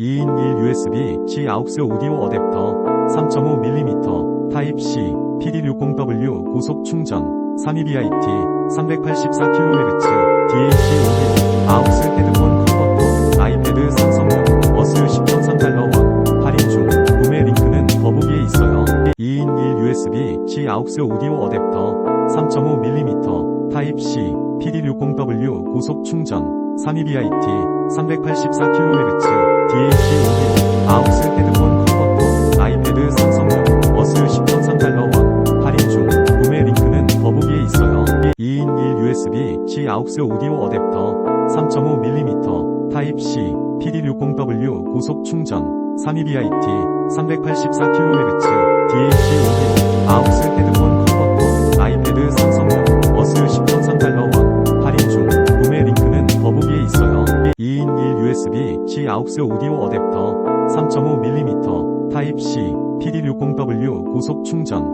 2인 1 USB-C AUX 오디오 어댑터 3.5mm 타입C PD60W 고속 충전 32IT 384kHz DAC 오디오 AUX 헤드폰 컨버터 아이패드 삼성용 어스 10.3달러 원 할인 중 구매 링크는 더보기에 있어요. 2인 1 USB-C AUX 오디오 어댑터 3.5mm 타입C PD60W 고속 충전 32IT 384kHz DAC 오디오 AUX 헤드폰 컨버터 아이패드 삼성용 어스 10.3 달러 원 할인 중 구매 링크는 더보기에 있어요. 2인 1 USB-C AUX 오디오 어댑터 3.5mm 타입C PD60W 고속 충전 32IT 384kHz DAC 오디오 AUX 헤드폰 2인 1 USB-C AUX 오디오 어댑터 3.5mm 타입C PD60W 고속 충전